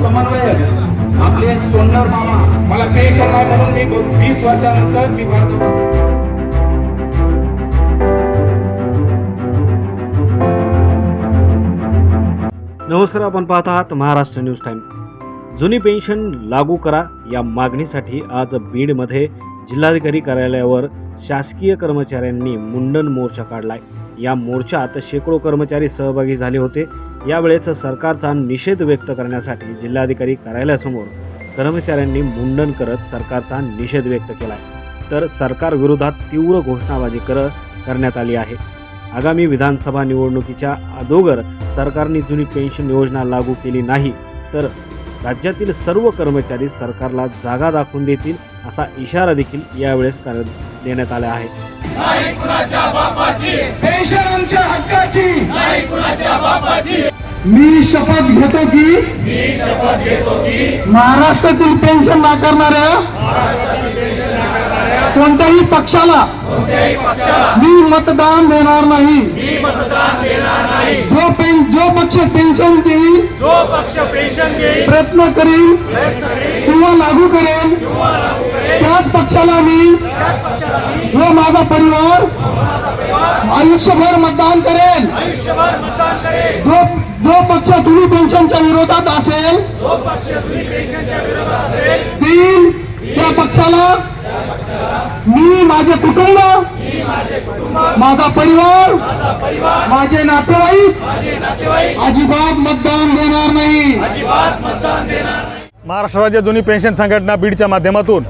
समन्वयक आपले सोन्नर मामा मला पेन्शन नाही म्हणून मी वीस वर्षानंतर मी भारत नमस्कार आपण पाहत आहात महाराष्ट्र न्यूज टाईम जुनी पेन्शन लागू करा या मागणीसाठी आज बीडमध्ये जिल्हाधिकारी कार्यालयावर शासकीय कर्मचाऱ्यांनी मुंडन मोर्चा काढलाय. या मोर्चात शेकडो कर्मचारी सहभागी झाले होते. यावेळेस सरकारचा निषेध व्यक्त करण्यासाठी जिल्हाधिकारी कार्यालयासमोर कर्मचाऱ्यांनी मुंडन करत सरकारचा निषेध व्यक्त केलाय. तर सरकारविरोधात तीव्र घोषणाबाजी कर करण्यात आली आहे. आगामी विधानसभा निवडणुकीच्या अगोदर सरकारने जुनी पेन्शन योजना लागू केली नाही तर राज्यातील सर्व कर्मचारी सरकारला जागा दाखवून देतील असा इशारा देखील यावेळेस देण्यात आला आहे. पेन्शन आमच्या हक्काची. मी शपथ घेतो की महाराष्ट्रातील पेन्शन नाकारणाऱ्या कोणत्याही पक्षाला मी मतदान देणार नाही. जो पेन जो पक्ष पेन्शन देईल पक्ष पेन्शन देईल प्रयत्न करील किंवा लागू करेल त्याच पक्षाला मी व माझा परिवार आयुष्यभर मतदान करेल जो जो पक्ष जुनी पेन्शनच्या विरोधात असेल देईल. त्या पक्षाला मी माझे कुटुंब माझा परिवार माझे नातेवाईक माझे नातेवाईक अजिबात मतदान देणार नाही. अजिबात मतदान देणार नाही. महाराष्ट्र राज्य जुनी पेन्शन संघटना बीडच्या माध्यमातून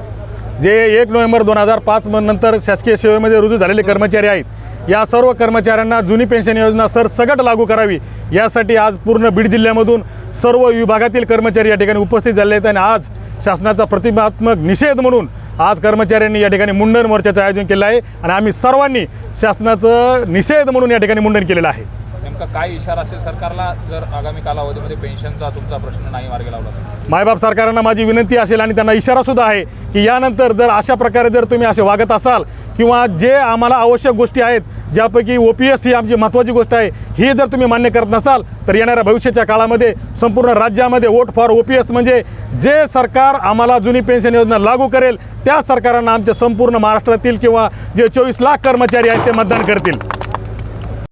जे एक नोव्हेंबर दोन हजार पाच नंतर शासकीय सेवेमध्ये रुजू झालेले कर्मचारी आहेत. या सर्व कर्मचाऱ्यांना जुनी पेन्शन योजना सरसकट लागू करावी. यासाठी आज पूर्ण बीड जिल्ह्यामधून सर्व विभागातील कर्मचारी या ठिकाणी उपस्थित झाले आहेत आणि आज शासनाचा प्रतिमात्मक निषेध म्हणून आज कर्मचाऱ्यांनी या ठिकाणी मुंडन मोर्चाचं आयोजन केलं आहे. आणि आम्ही सर्वांनी शासनाचं निषेध म्हणून या ठिकाणी मुंडन केलेलं आहे. नेमका काय इशारा असेल सरकारला जर आगामी कालावधीमध्ये पेन्शनचा तुमचा प्रश्न नाही मार्गी लावला मायबाप सरकारांना माझी विनंती असेल आणि त्यांना इशारा सुद्धा आहे की यानंतर जर अशा प्रकारे जर तुम्ही असे वागत असाल किंवा जे आम्हाला आवश्यक गोष्टी आहेत ज्यापैकी ओ पी एस ही आमची महत्त्वाची गोष्ट आहे ही जर तुम्ही मान्य करत नसाल तर येणाऱ्या भविष्याच्या काळामध्ये संपूर्ण राज्यामध्ये vote for O P S म्हणजे जे सरकार आम्हाला जुनी पेन्शन योजना लागू करेल त्या सरकारांना आमच्या संपूर्ण महाराष्ट्रातील किंवा जे चोवीस लाख कर्मचारी आहेत ते मतदान करतील.